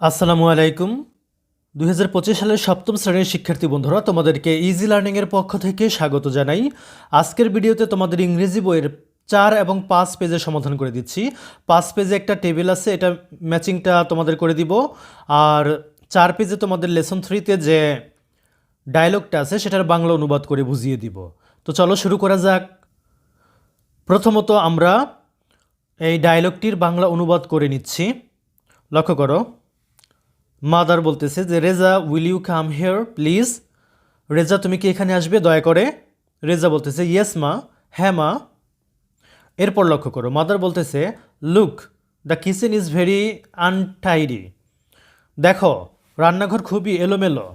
আসসালামু আলাইকুম। দুই হাজার সালের সপ্তম শ্রেণির শিক্ষার্থী বন্ধুরা, তোমাদেরকে ইজি লার্নিংয়ের পক্ষ থেকে স্বাগত জানাই। আজকের ভিডিওতে তোমাদের ইংরেজি বইয়ের চার এবং পাঁচ পেজের সমাধান করে দিচ্ছি। পাঁচ পেজে একটা টেবিল আছে, এটা ম্যাচিংটা তোমাদের করে দিব। আর চার পেজে তোমাদের লেসন থ্রিতে যে ডায়লগটা আছে, সেটার বাংলা অনুবাদ করে বুঝিয়ে দিব। তো চলো শুরু করা যাক। প্রথমত আমরা এই ডায়লগটির বাংলা অনুবাদ করে নিচ্ছি। লক্ষ্য করো। মাদার বলতেছে যে, Reza will you come here please Reza, তুমি কি এখানে আসবে? দয়া করে? রেজা বলতেছে ইয়েস মা। হ্যাঁ মা। এরপর লক্ষ্য করো, মাদার বলতেছে look the kitchen is very untidy দেখো, রান্নাঘর খুবই এলোমেলো।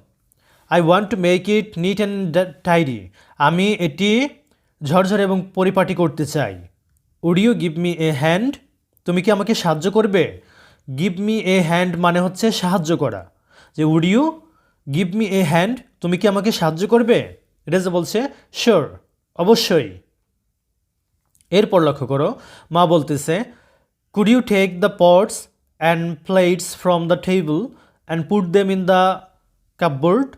I want to make it neat and tidy আমি এটি ঝরঝর এবং পরিপাটি করতে চাই। Would you give me a hand তুমি কি আমাকে সাহায্য করবে? গিভ মি এ হ্যান্ড মানে হচ্ছে সাহায্য করা। যে would you give me a hand তুমি কি আমাকে সাহায্য করবে? রেজা বলছে শিওর অবশ্যই। এরপর লক্ষ্য করো, মা বলতেছে could you take the pots and plates from the table and put them in the cupboard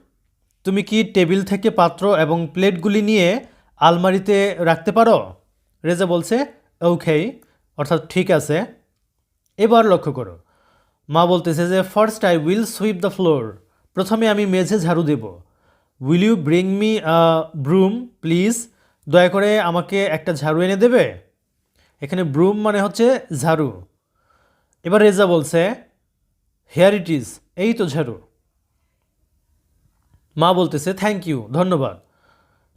তুমি কি টেবিল থেকে পাত্র এবং প্লেটগুলি নিয়ে আলমারিতে রাখতে পারো? রেজা বলছে ওকে অর্থাৎ ঠিক আছে। এবার লক্ষ্য করো। মা বলতেছে যে first I will sweep the floor প্রথমে আমি মেঝে ঝাড়ু দেব। Will you bring me broom please দয়া করে আমাকে একটা ঝাড়ু এনে দেবে? এখানে ব্রুম মানে হচ্ছে ঝাড়ু। এবার রেজা বলছে হেয়ার ইট ইজ এই তো ঝাড়ু। মা বলতেছে থ্যাংক ইউ ধন্যবাদ।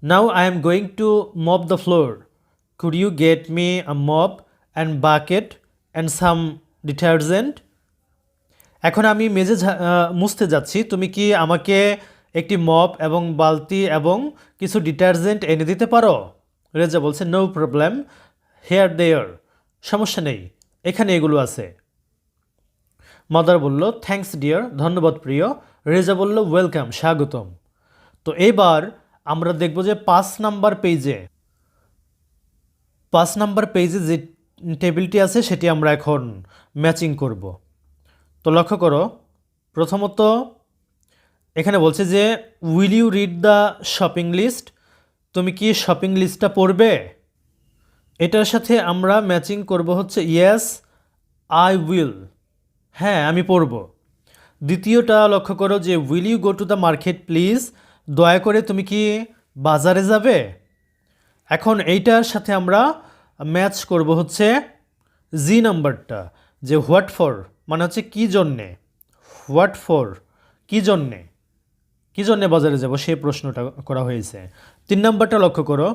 Now I am going to mop the floor could you get me a mop and bucket and some detergent. এখন আমি মেজে মুছতে যাচ্ছি। তুমি কি আমাকে একটি মপ এবং বালতি এবং কিছু ডিটারজেন্ট এনে দিতে পারো? রেজা বলছে নো প্রবলেম হেয়ার দেয়ার সমস্যা নেই, এখানে এগুলো আছে। মাদার বলল থ্যাঙ্কস ডিয়ার ধন্যবাদ প্রিয়। রেজা বলল ওয়েলকাম স্বাগতম। তো এবার আমরা দেখব যে পাঁচ নাম্বার পেজে, পাঁচ নাম্বার পেজে যে টেবিলটি আছে, সেটি আমরা এখন ম্যাচিং করব। তো লক্ষ্য করো, প্রথমত এখানে বলছে যে will you read the shopping list তুমি কি শপিং লিস্টটা পড়বে? এটার সাথে আমরা ম্যাচিং করব হচ্ছে ইয়েস আই উইল হ্যাঁ আমি পড়ব। দ্বিতীয়টা লক্ষ্য করো যে will you go to the market please দয়া করে, তুমি কি বাজারে যাবে? এখন এইটার সাথে আমরা ম্যাচ করব হচ্ছে জি নাম্বারটা যে হোয়াট ফর মানে হচ্ছে কী জন্যে? হোয়াট ফর কী জন্যে? কী জন্যে বাজারে যাব? সেই প্রশ্নটা করা হয়েছে। তিন নাম্বারটা লক্ষ্য করো।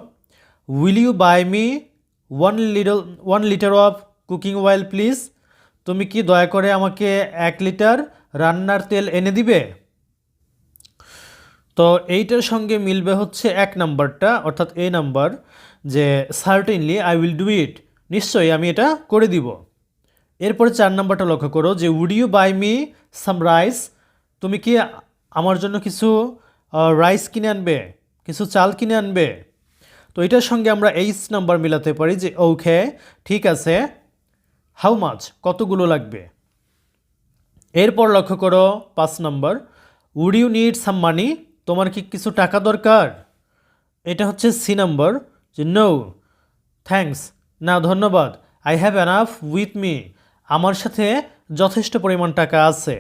Will you buy me one little one litre of cooking oil please তুমি কি দয়া করে আমাকে এক লিটার রান্নার তেল এনে দিবে? তো এইটার সঙ্গে মিলবে হচ্ছে এক নাম্বারটা, অর্থাৎ এ নাম্বার, যে certainly I will do it নিশ্চয়ই আমি এটা করে দিব। এরপরে চার নাম্বারটা লক্ষ্য করো, যে would you buy me some rice তুমি কি আমার জন্য কিছু রাইস কিনে আনবে? কিছু চাল কিনে আনবে? তো এটার সঙ্গে আমরা এইচ নাম্বার মিলাতে পারি যে ওকে ঠিক আছে হাউ মাছ কতগুলো লাগবে? এরপর লক্ষ্য করো, পাঁচ number would you need some money তোমার কি কিছু টাকা দরকার? এটা হচ্ছে সি নাম্বার যে নো থ্যাংকস না, ধন্যবাদ I have enough with me আমার সাথে যথেষ্ট পরিমাণ টাকা আছে।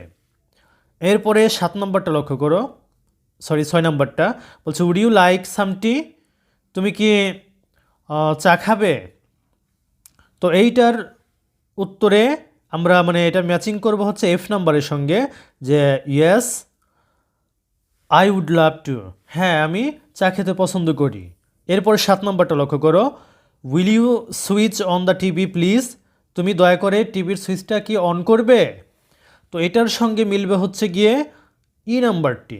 এরপরে সাত নম্বরটা লক্ষ্য করো। সরি, ছয় নম্বরটা। বলছে উড ইউ লাইক সামটি তুমি কি চা খাবে? তো এইটার উত্তরে আমরা মানে এটা ম্যাচিং করব হচ্ছে এফ নাম্বারের সঙ্গে যে yes I would love to হ্যাঁ আমি চা খেতে পছন্দ করি। এরপর সাত নম্বরটা লক্ষ্য করো। Will you switch on the TV please তুমি দয়া করে টিভির সুইচটা কি অন করবে? তো এটার সঙ্গে মিলবে হচ্ছে গিয়ে ই নাম্বারটি।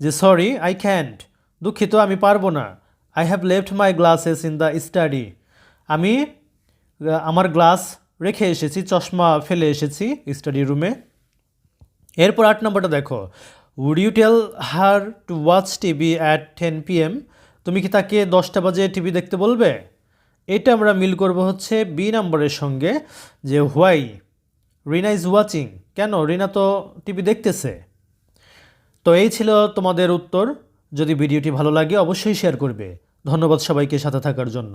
যে সরি আই ক্যান্ট দুঃখিত, আমি পারব না। I have left my glasses in the study আমি আমার গ্লাস রেখে এসেছি, চশমা ফেলে এসেছি স্টাডি রুমে এরপর আট নম্বরটা দেখো। Would you tell her to watch TV at ten P M তুমি কি তাকে দশটা বাজে টিভি দেখতে বলবে? এটা আমরা মিল করব হচ্ছে বি নম্বরের সঙ্গে যে হোয়াই রিনা ইজ ওয়াচিং কেন? রিনা তো টিভি দেখতেছে। তো এই ছিল তোমাদের উত্তর। যদি ভিডিওটি ভালো লাগে, অবশ্যই শেয়ার করবে। ধন্যবাদ সবাইকে সাথে থাকার জন্য।